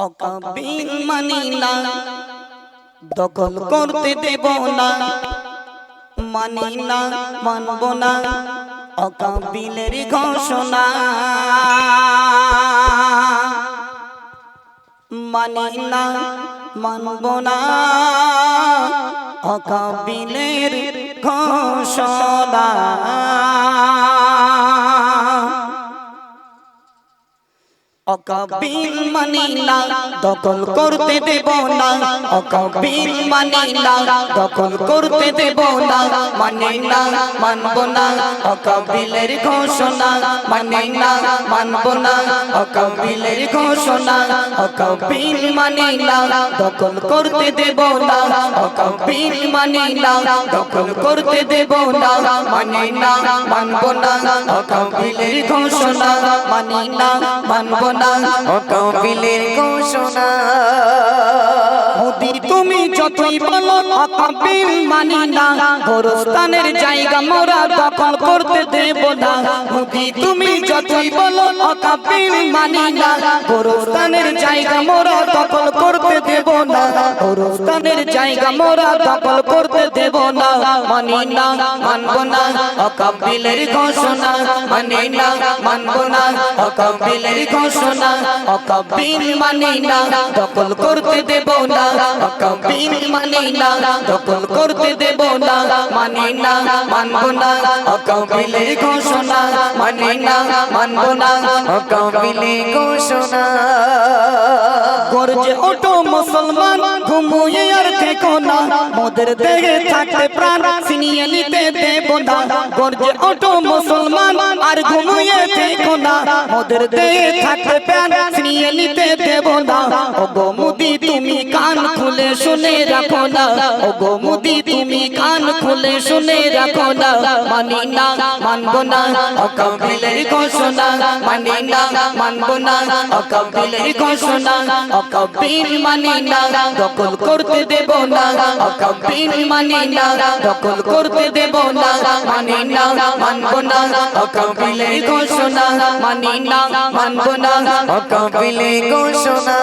অকাবিল মানি না দখল করতে দেব না। মানি না। মানব না। অকাবিলের ঘোষণা। মানি না মানব না। অকাবিলের ঘোষণা। অকাবিল মানি না দখল করতে দেব না। অকাবিল মানি না দখল করতে দেব না। মানি না মানব না, অকাবিলের ঘোষণা। মানি না মানব না, অকাবিলের ঘোষণা। অকাবিল মানি না দখল করতে দেব না। অকাবিল মানি না দখল করতে দেব না। মানি না মানব না, অকাবিলের ঘোষণা। মানি না মানব না কপিলের ঘোষণা। মোদি, তুমি যতই বলো অকাবিল মানি না। গোরস্থানের জায়গা মোরা দখল করতে দেব না। মোদি, তুমি যতই বলো অকাবিল মানি না। গোরস্থানের জায়গা মোরা দখল করতে দেব না। গোরস্থানের জায়গা মোরা দখল করতে দেব না। মানি না, মানব না, অকাবিলের ঘোষণা। মানি না, মানব না, অকাবিলের ঘোষণা। অকাবিল মানি না, দখল করতে দেব না। অকাবিল মানি না, দখল করতে দেব না। মানি না, মানব না, অকাবিলের ঘোষণা। মানি না, মানব না কপিলের ঘোষণা। গর্জে ওঠো মুসলমান, ঘুমুয়ে আর দেখো না মোদের দেহে থাকতে প্রাণ ছিনিয়ে নিতে দেব না। গর্জে ওঠো মুসলমান, আর ঘুমিয়ে দেখো না। মোদের দেহে থাকতে প্রাণ ছিনিয়ে নিতে দেব না। ও গো মুদি, তুমি কান খুলে শুনে রাখো না। ও গো মুদি খুলে শুনে রাখো না, মানি না, মানব না, অকাবিলের ঘোষণা, মানি না, মানব না, অকাবিলের ঘোষণা, অকাবিল মানি না, দখল করতে দেব না, অকাবিল মানি না, দখল করতে দেব না, মানি না, মানব না, অকাবিলের ঘোষণা, মানি না, মানব না কপিলের ঘোষণা।